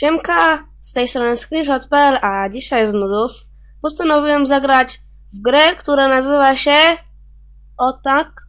Siemka, z tej strony screenshot.pl, a dzisiaj z nudów postanowiłem zagrać w grę, która nazywa się o tak.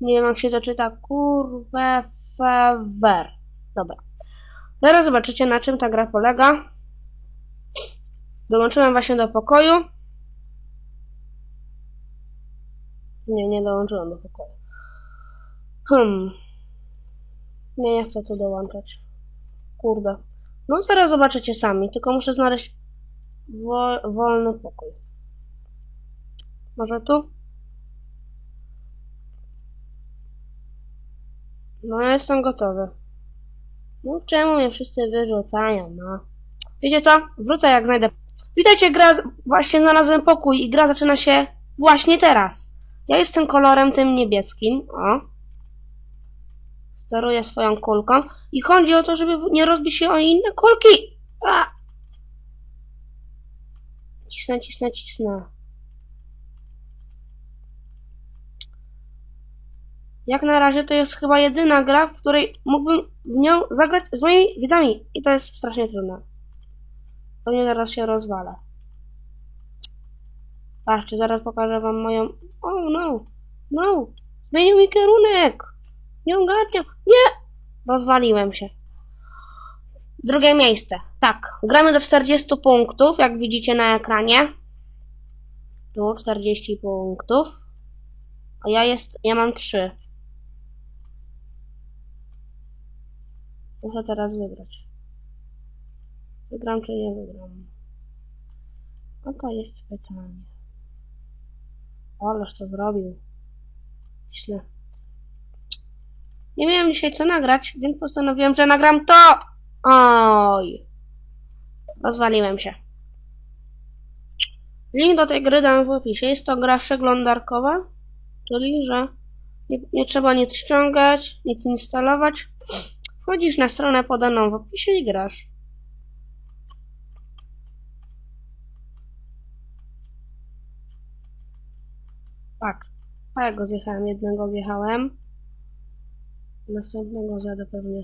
Nie wiem jak się to czyta, kurwa fever. Dobra. Zaraz zobaczycie na czym ta gra polega. Dołączyłem właśnie do pokoju. Nie, nie dołączyłem do pokoju. Hmm. Nie, nie chcę tu dołączać. Kurde. No zaraz zobaczycie sami, tylko muszę znaleźć wo wolny pokój. Może tu? No ja jestem gotowy. No czemu mnie wszyscy wyrzucają, no? Wiecie co? Wrócę jak znajdę. Witajcie, gra... Właśnie znalazłem pokój i gra zaczyna się właśnie teraz. Ja jestem kolorem tym niebieskim, o. Steruję swoją kulką i chodzi o to, żeby nie rozbić się o inne kulki. A! Cisnę, cisnę, cisnę. Jak na razie to jest chyba jedyna gra, w której mógłbym w nią zagrać z moimi widzami. I to jest strasznie trudne. Pewnie zaraz się rozwalę. Patrzcie, zaraz pokażę wam moją... Oh no! No! Zmienił mi kierunek! Nie ogarniam! Nie! Rozwaliłem się. Drugie miejsce. Tak, gramy do 40 punktów, jak widzicie na ekranie. Tu 40 punktów. A ja jest, ja mam 3. Muszę teraz wygrać. Wygram czy nie wygram? Oto jest pytanie. Ależ to zrobił. Źle. Nie miałem dzisiaj co nagrać, więc postanowiłem, że nagram to! Oj! Rozwaliłem się. Link do tej gry dam w opisie. Jest to gra przeglądarkowa, czyli że nie, nie trzeba nic ściągać, nic instalować. Wchodzisz na stronę podaną w opisie i grasz. Tak. A ja go zjechałem, jednego zjechałem. Następnego zjadę pewnie.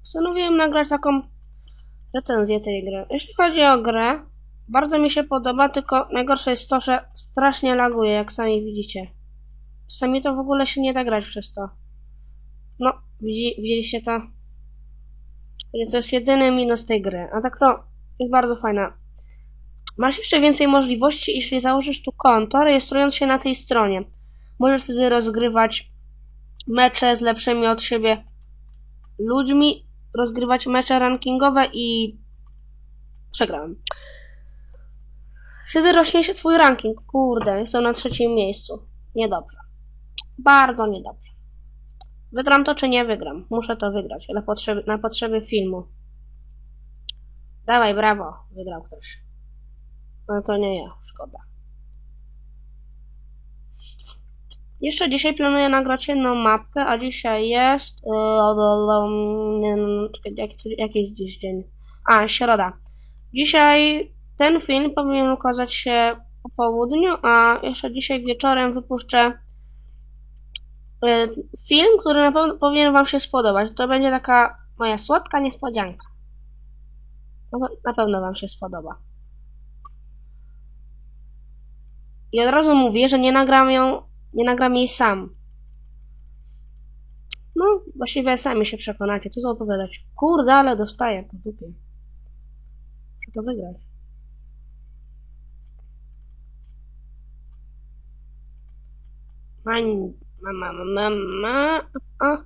Postanowiłem nagrać taką recenzję tej gry. Jeśli chodzi o grę, bardzo mi się podoba, tylko najgorsze jest to, że strasznie laguje, jak sami widzicie. Czasami to w ogóle się nie da grać przez to. No, widzi, widzieliście to? To jest jedyny minus tej gry. A tak to jest bardzo fajna. Masz jeszcze więcej możliwości, jeśli założysz tu konto, rejestrując się na tej stronie. Możesz wtedy rozgrywać mecze z lepszymi od siebie ludźmi, rozgrywać mecze rankingowe i przegrałem. Wtedy rośnie się twój ranking. Kurde, jestem na trzecim miejscu. Niedobrze. Bardzo niedobrze. Wygram to czy nie wygram? Muszę to wygrać, ale potrzeby, na potrzeby filmu. Dawaj, brawo. Wygrał ktoś. No to nie ja, szkoda. Jeszcze dzisiaj planuję nagrać jedną mapkę, a dzisiaj jest... Yy, czekaj, jaki, jaki jest dziś dzień? A, środa. Dzisiaj ten film powinien ukazać się po południu, a jeszcze dzisiaj wieczorem wypuszczę yy, film, który na pewno powinien Wam się spodobać. To będzie taka moja słodka niespodzianka. Na pewno Wam się spodoba. I od razu mówię, że nie nagram ją, nie nagram jej sam. No, właściwie sami się przekonacie, co to opowiadać. Kurde, ale dostaję po dupie. Muszę to wygrać. Mama, mama, mama, a.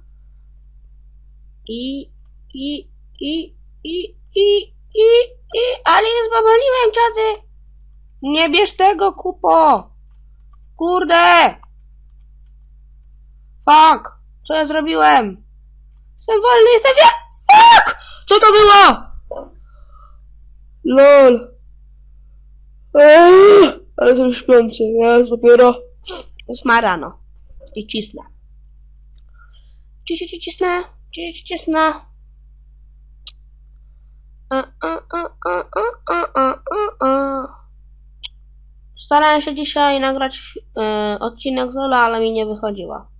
I, i, i, i, i, i, i, ale nie zbabaliłem czady. Nie bierz tego, kupo! Kurde! Fuck! Co ja zrobiłem? Jestem wolny, jestem wie... Fuck! Co to było? LOL. Eee, ale jestem śpiący, ja dopiero... Ósma rano. I cisnę. Cisnę. Cisnę. A, a. Starałem się dzisiaj nagrać y, odcinek Zola, ale mi nie wychodziła.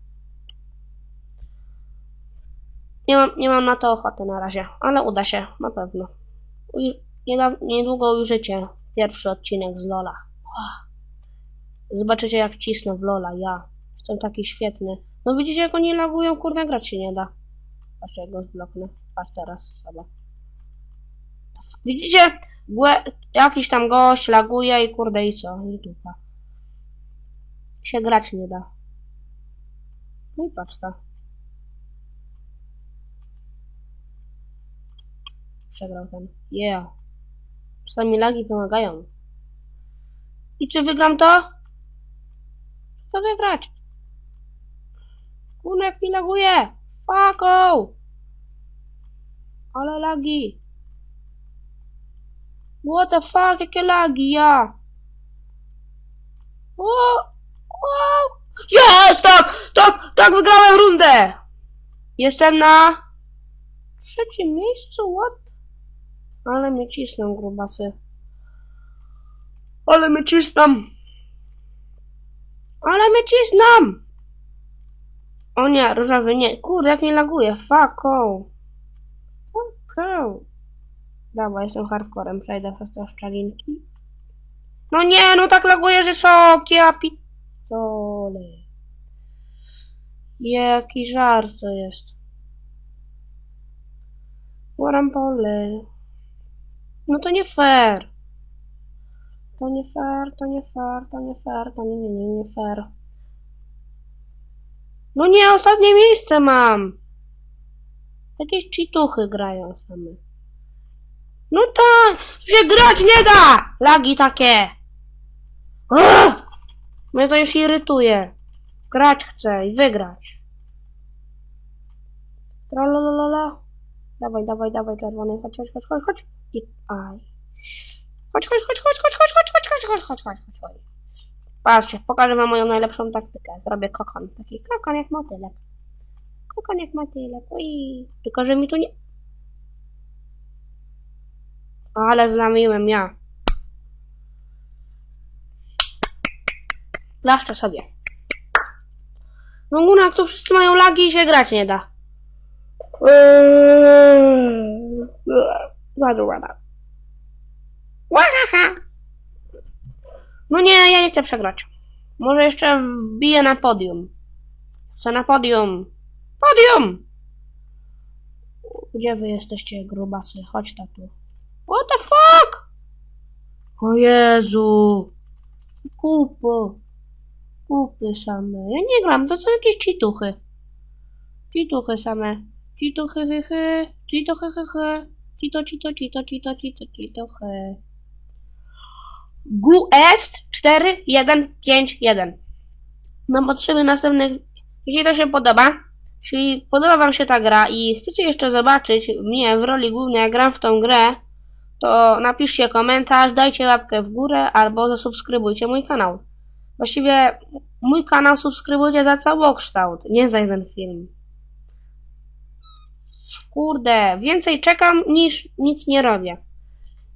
Nie mam, nie mam na to ochoty na razie, ale uda się, na pewno. Niedługo ujrzycie pierwszy odcinek z Lola. Zobaczycie jak cisnę w Lola, ja. Jestem taki świetny. No widzicie jak oni lagują, kurde grać się nie da. Patrzcie jak go zbloknę. Patrz teraz, sobie. Widzicie? Głę... Jakiś tam gość laguje i kurde i co? I dupa. Się grać nie da. No i patrz to. Przegrał ten. Yeah. Czasami lagi pomagają. I czy wygram to? To wygrać. Kurde, jak mi laguje. Fucko! Ale lagi. What the fuck, jakie lagi, ja? O! O! Jest! Tak! Tak! Tak! Wygrałem rundę! Jestem na trzecim miejscu, what? Ale mnie cisną, grubasy. Ale mnie cisną! Ale mnie cisną! O nie, różowy nie. Kurde, jak mnie laguje. Fuck oh. Fuck oh. Dobra, jestem hardcorem, przejdę przez te szczelinki. No nie, no tak laguje, że szok, ja pitole. Jaki żart to jest. Łarampole. No to nie fair. To nie fair, to nie fair, to nie fair, to nie, nie, nie, nie fair. No nie, ostatnie miejsce mam. Jakieś cheatuchy grają same. No tak, się grać nie da! Lagi takie. Ugh! Mnie to już irytuje. Grać chcę i wygrać. Tralalala. Dawaj, dawaj, dawaj, czerwony. Chodź, chodź, chodź, chodź, chodź. I. Chodź, chodź, chodź, chodź, chodź, chodź, chodź, chodź, chodź, chodź, chodź, chodź, chodź, chodź. Patrzcie, pokażę wam moją najlepszą taktykę. Zrobię kokon. Taki kokon jak motylek. Kokon jak motylek. Ui. Tylko, że mi tu nie... Ale zlamiłem ja. Klaszczę sobie. No Guna, tu wszyscy mają lagi i się grać nie da. Zadrułana. Łahaha. No nie, ja nie chcę przegrać. Może jeszcze wbiję na podium. Chcę na podium. Podium! Gdzie wy jesteście, grubasy? Chodź tu. What the fuck? O Jezu. Kupy. Kupy same. Ja nie gram, to są jakieś cheatuchy. Cheatuchy same. Cheatuchy, hy, hy. Cheatuchy, hy, hy. Cheato, cheato, cheato, cheato, cheato, cheato, hy. GUEST 4, 1, 5, 1. No potrzeby następnych. Jeśli to się podoba, jeśli podoba Wam się ta gra i chcecie jeszcze zobaczyć mnie w roli głównej, jak gram w tą grę, to napiszcie komentarz, dajcie łapkę w górę albo zasubskrybujcie mój kanał. Właściwie mój kanał subskrybujcie za całokształt, nie za jeden film. Kurde, więcej czekam niż nic nie robię.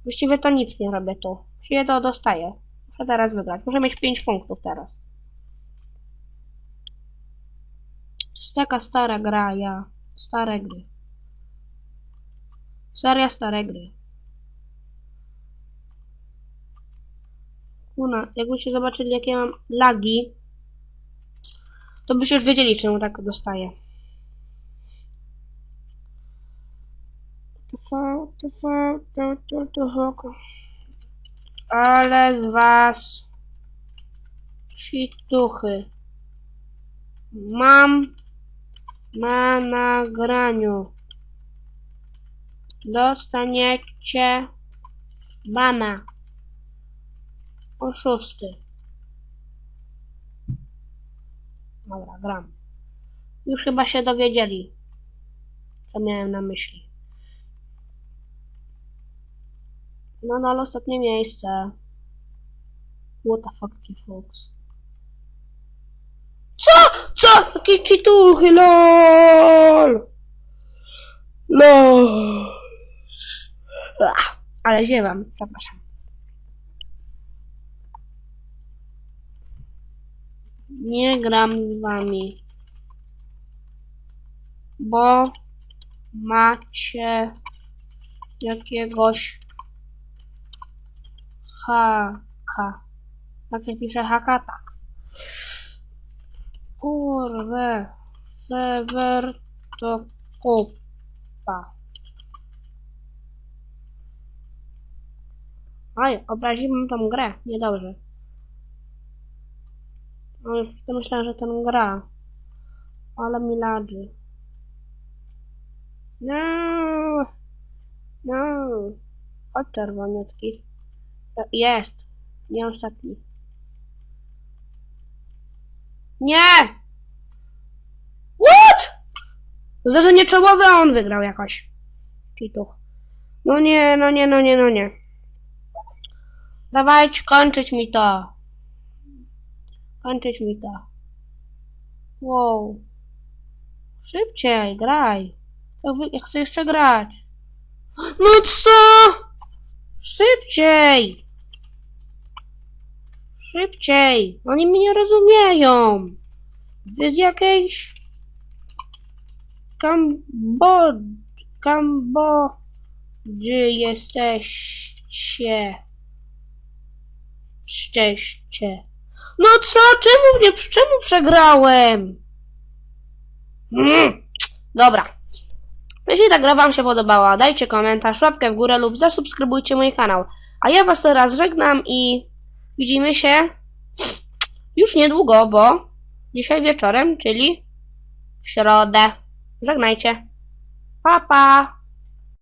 Właściwie to nic nie robię tu. Właściwie to dostaję. Muszę teraz wygrać. Muszę mieć 5 punktów teraz. To jest taka stara gra, ja. Stare gry. Seria stare gry. Kuna, jakbyście zobaczyli jakie mam lagi, to byście już wiedzieli czemu tak dostaję. TV, TV, to, to, to, to. Ale z was Cituchy. Mam na nagraniu. Dostaniecie bana. Oszusty. Dobra, gram. Już chyba się dowiedzieli, co miałem na myśli. Nadal ostatnie miejsce. What the fuck, folks. Co? Co? Jakie czytuchy, lol! Lol! Ach, ale ziewam, przepraszam. Nie gram z wami. Bo macie jakiegoś haka. Tak się pisze haka, tak. Kurwę, sewer to kupa. Oj, obraziłem tą grę, niedobrze. No już myślałem, że ten gra. Ale mi ladzi. No, no. Chodź czerwoniutki. Jest. Nie ostatni. Nie! What? Zdarzenie czołowe, a on wygrał jakoś. Pituch. No nie, no nie, no nie, no nie. Dawajcie, kończyć mi to. Kończyć mi to. Wow. Szybciej, graj. Ja chcę jeszcze grać. No co? Szybciej. Szybciej. Oni mnie nie rozumieją. Z jakiejś Kambodży Kambodży jesteście. Szczęście. No co? Czemu mnie, czemu przegrałem? Mm. Dobra. Jeśli ta gra wam się podobała, dajcie komentarz, łapkę w górę lub zasubskrybujcie mój kanał. A ja was teraz żegnam i widzimy się już niedługo, bo dzisiaj wieczorem, czyli w środę. Żegnajcie. Pa, pa.